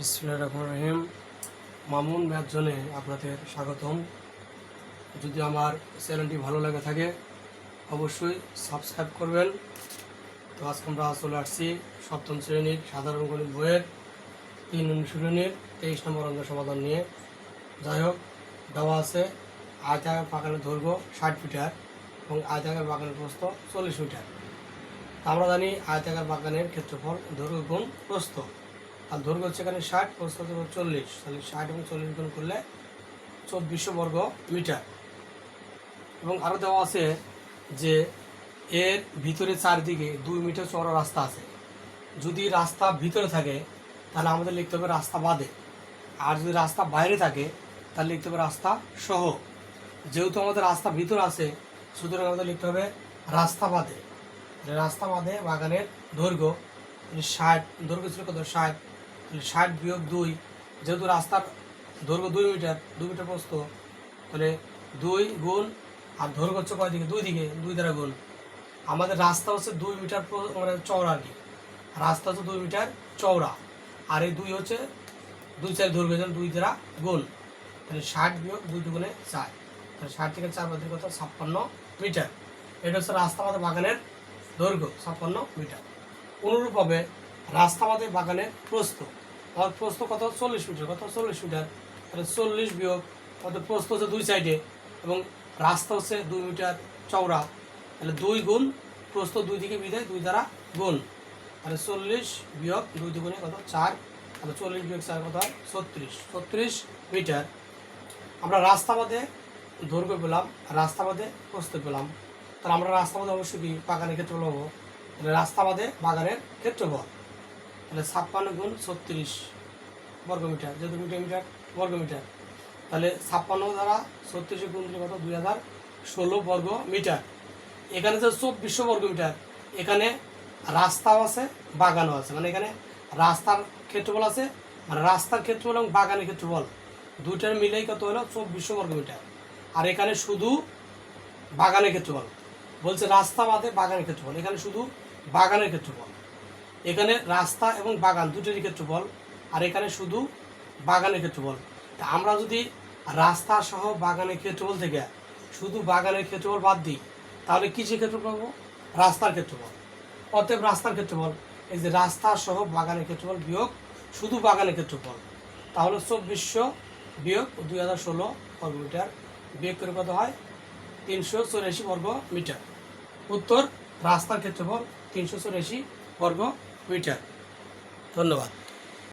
বিসমুল্লাহ রহমান রহিম। মামুন ম্যাথ জোনে আপনাদের স্বাগতম। যদি আমার চ্যানেলটি ভালো লাগে থাকে, অবশ্যই সাবস্ক্রাইব করবেন। তো আজকে আমরা চলে আসছি সপ্তম শ্রেণির সাধারণ গণিত বইয়ের তিন অনুশীলনীর তেইশ নম্বর অঙ্ক সমাধান নিয়ে। যাই হোক, দেওয়া আছে আয়তাকার বাগানের দৈর্ঘ্য ষাট মিটার এবং আয়তাকার বাগানের প্রস্থ চল্লিশ মিটার। আমরা জানি আয়তাকার বাগানের ক্ষেত্রফল দৈর্ঘ্য গুণ প্রস্থ। আর দৈর্ঘ্য হচ্ছে এখানে ষাট, প্রস্থ চল্লিশ। তাহলে ষাট এবং চল্লিশ গুণ করলে চব্বিশশো বর্গ মিটার। এবং আরও দেওয়া আছে যে এর ভিতরে চারদিকে দুই মিটার চওড়া রাস্তা আছে। যদি রাস্তা ভিতরে থাকে, তাহলে আমাদের লিখতে হবে রাস্তা বাদে। আর যদি রাস্তা বাইরে থাকে, তাহলে লিখতে হবে রাস্তা সহ। যেহেতু আমাদের রাস্তা ভিতরে আছে, সুতরাং আমাদের লিখতে হবে রাস্তা বাদে। রাস্তা বাদে বাগানের দৈর্ঘ্য তাহলে ষাট, দৈর্ঘ্য ছিল কত? ষাট। ষাট বিয়োগ দুই, যেহেতু রাস্তার দৈর্ঘ্য দুই মিটার দুই মিটার প্রস্থ, তাহলে দুই গুণ, আর দৈর্ঘ্য হচ্ছে কয় দিকে? দুই দিকে, দুই দ্বারা গুণ। আমাদের রাস্তা হচ্ছে দুই মিটার মানে চওড়া আর কি। রাস্তা হচ্ছে দুই মিটার চওড়া, আর এই দুই হচ্ছে দুই চার দৈর্ঘ্য, যেন দুই দ্বারা গুণ। তাহলে ষাট বিয়োগ দুই দু দুগুণে চার, তাহলে ষাট থেকে চার বাদের কত? ছাপ্পান্ন মিটার। এটা হচ্ছে রাস্তা আমাদের বাগানের দৈর্ঘ্য, ছাপ্পান্ন মিটার। অনুরূপভাবে রাস্তা আমাদের বাগানের প্রস্থ। আমার প্রস্থ কত? চল্লিশ মিটার। কত? চল্লিশ মিটার। তাহলে চল্লিশ বিয়োগ আমাদের প্রস্থ হচ্ছে দুই সাইডে এবং রাস্তা হচ্ছে দুই মিটার চওড়া। তাহলে দুই গুণ প্রস্থ দুই দিকে বিদায়, দুই দ্বারা গুণ। তাহলে চল্লিশ বিয়োগ দুই দুগুণে কত? চার। তাহলে চল্লিশ বিয়োগ চার কত? হয় ছত্রিশ। ছত্রিশ মিটার। আমরা রাস্তা বাদে দৈর্ঘ্য পেলাম, রাস্তা বাদে প্রস্থ পেলাম। তাহলে আমরা রাস্তা বাদে অবশ্যই বাগানের ক্ষেত্রফল হব তাহলে রাস্তা বাগানের ক্ষেত্রফল। তাহলে ছাপ্পান্ন গুণ ছত্রিশ বর্গমিটার, যেহেতু মিটার মিটার, বর্গমিটার। তাহলে ছাপ্পান্ন দ্বারা ছত্রিশে গুণ দিলে কত? দুই হাজার ষোলো বর্গ মিটার এখানে যে চব্বিশশো বর্গ মিটার এখানে রাস্তাও আছে, বাগানও আছে। মানে এখানে রাস্তার ক্ষেত্রফল আছে মানে রাস্তার ক্ষেত্রফল এবং বাগানের ক্ষেত্রফল। দুইটার মিলেই কত হলো? চব্বিশশো বর্গ মিটার আর এখানে শুধু বাগানের ক্ষেত্রফল। বলছে রাস্তা বাদে বাগানের ক্ষেত্রফল। এখানে শুধু বাগানের ক্ষেত্রফল। এখানে রাস্তা এবং বাগান দুটোরই ক্ষেত্রফল, আর এখানে শুধু বাগানের ক্ষেত্রফল। তা আমরা যদি রাস্তা সহ বাগানের ক্ষেত্রফল থেকে শুধু বাগানের ক্ষেত্রফল বাদ দিই, তাহলে কিসের ক্ষেত্রফল পাবো? রাস্তার ক্ষেত্রফল। অতএব রাস্তার ক্ষেত্রফল, এই যে রাস্তা সহ বাগানের ক্ষেত্রফল বিয়োগ শুধু বাগানের ক্ষেত্রফল, তাহলে চব্বিশশো বিয়োগ দুই হাজার ষোলো বর্গ মিটার বিয়োগ করে কত হয়? তিনশো চৌরাশি বর্গ মিটার। উত্তর, রাস্তার ক্ষেত্রফল তিনশো চৌরাশি বর্গ মিটার। ধন্যবাদ।